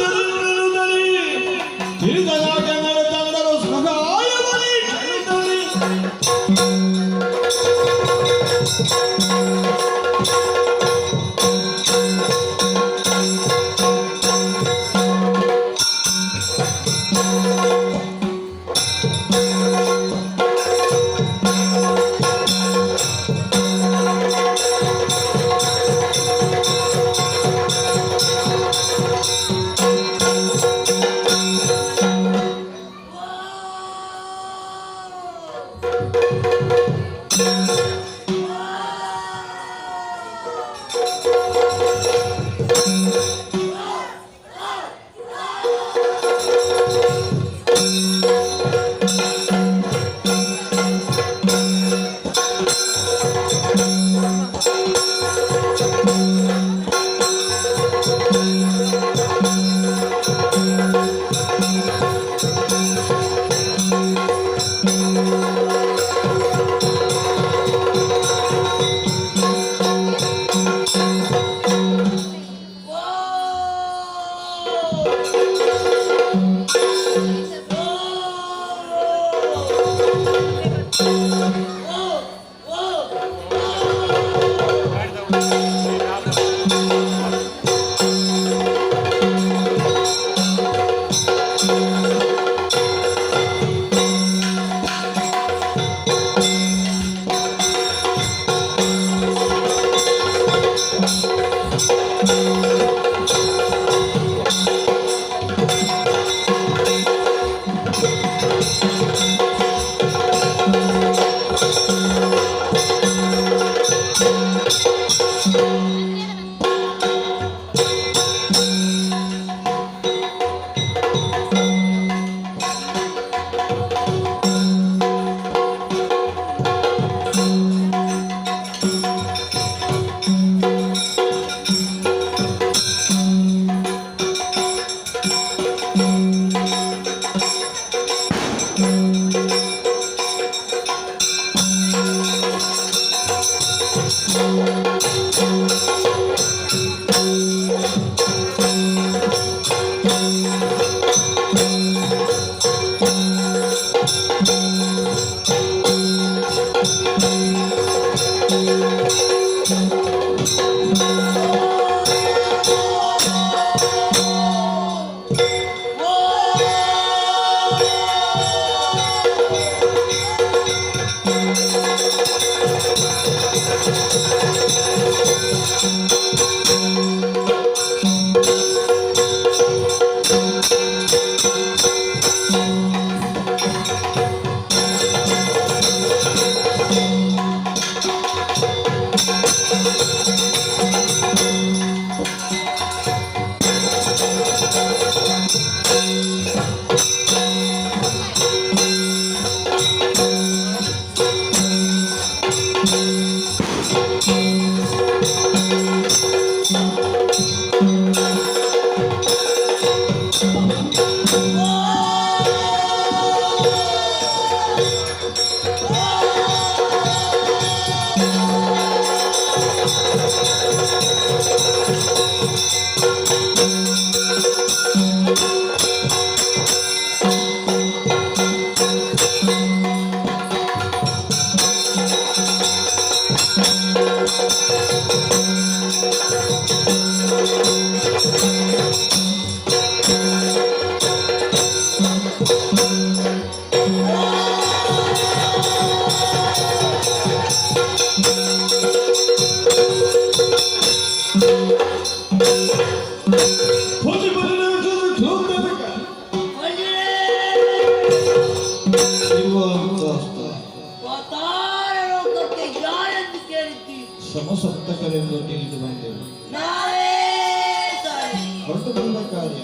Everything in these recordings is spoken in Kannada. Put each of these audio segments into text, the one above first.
Hallelujah. ಸಮಸಪ್ತಕರೆಂದು ತಿಳಿದು ಬಂದೆವು ನಾವೇ ತಾಯಿ ಹೊರಟು ಬಂದ ಕಾರ್ಯ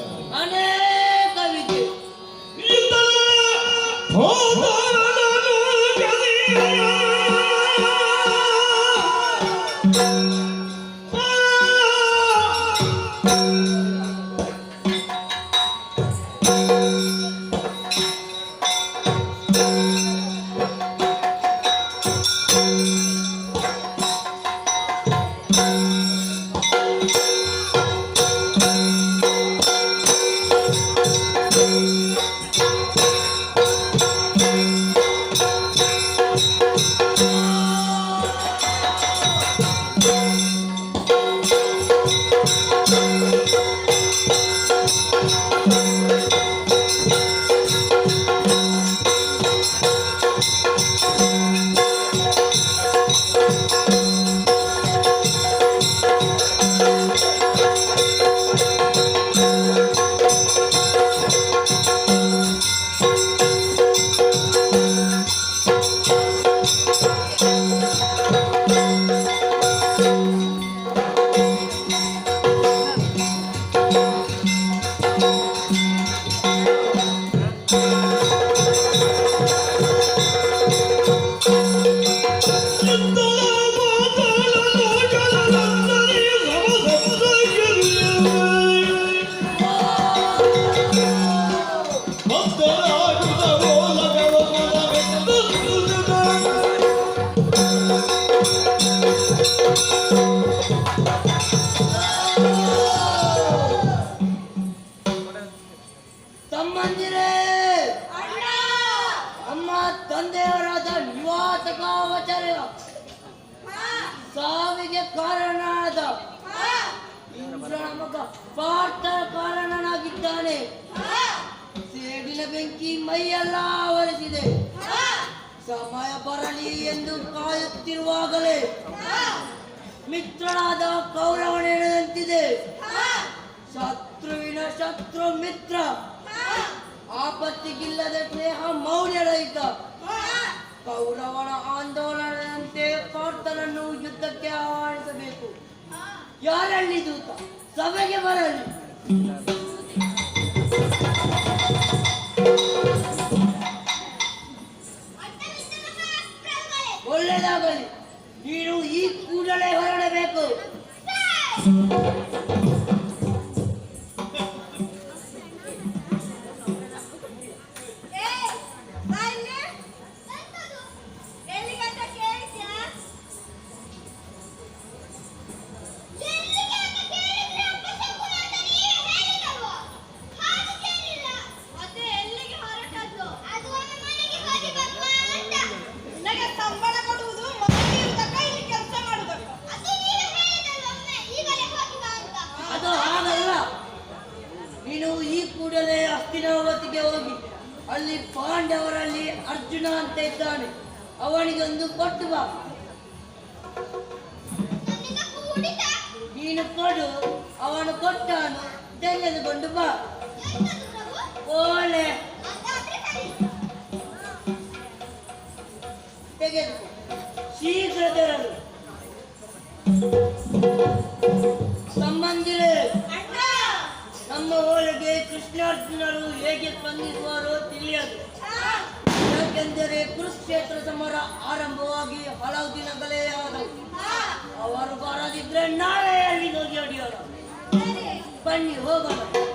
ತಮ್ಮಂದಿರೇ! ಅಮ್ಮ, ತಂದೆಯವರಾದ ನಿವಾತಕ ವಚನ ಸಾವಿಗೆ ಕಾರಣನಾದ ಮಗ ಪಾರ್ಥ ಕಾರಣನಾಗಿದ್ದಾನೆ. ಸೇಡಿನ ಬೆಂಕಿ ಮೈಯೆಲ್ಲ ಆವರಿಸಿದೆ. ಸಮಯ ಬರಲಿ ಎಂದು ಕಾಯುತ್ತಿರುವಾಗಲೇ ಮಿತ್ರನಾದ ಕೌರವನೆಳೆದಂತಿದೆ ಶತ್ರುವಿನ ಶತ್ರು ಮಿತ್ರ. ಆಪತ್ತಿಗಿಲ್ಲದ ಸ್ನೇಹ ಮೌಲ್ಯರಹಿತ ಕೌರವನ ಆಂದೋಲನದಂತೆ ಪಾರ್ಥನನ್ನು ಯುದ್ಧಕ್ಕೆ ಆಹ್ವಾನಿಸಬೇಕು. ಯಾರಲ್ಲಿ ದೂತ? ಸಭೆಗೆ ಬರಲಿ. ಒಳ್ಳೆಯದಾಗಲಿ. ನೀನು ಈ ಕೂಡಲೇ ಹೊರಡಬೇಕು. ಅವನಿಗೆ ಒಂದು ಕೊಟ್ಟು ಬಾ. ನೀನು ಕೊಡು ಅವನು ಕೊಟ್ಟನು ತೆಗೆದುಕೊಂಡು ಬಾ. ಓಲೆ. ತೆಗೆದು ಶೀಘ್ರ ಸಂಬಂಧಿರೆ ಸಂಬಂಧಿರೇ ನಮ್ಮ ಓಲೆಗೆ ಕೃಷ್ಣಾರ್ಜುನರು ಹೇಗೆ ಸ್ಪಂದಿಸುವರೋ ತಿಳಿಯದು. ಯಾಕೆಂದರೆ ಕುರುಕ್ಷೇತ್ರ ಸಮರ ಆರಂಭವಾಗಿ ಹಲವು ದಿನಗಳೇ ಆದವು ಅವರು ಬರದಿದ್ರೆ ನಾಳೆ ಅಲ್ಲಿ ಹೋಗಿ ಹೊಡೆಯೋಣ ಬನ್ನಿ ಹೋಗೋಣ.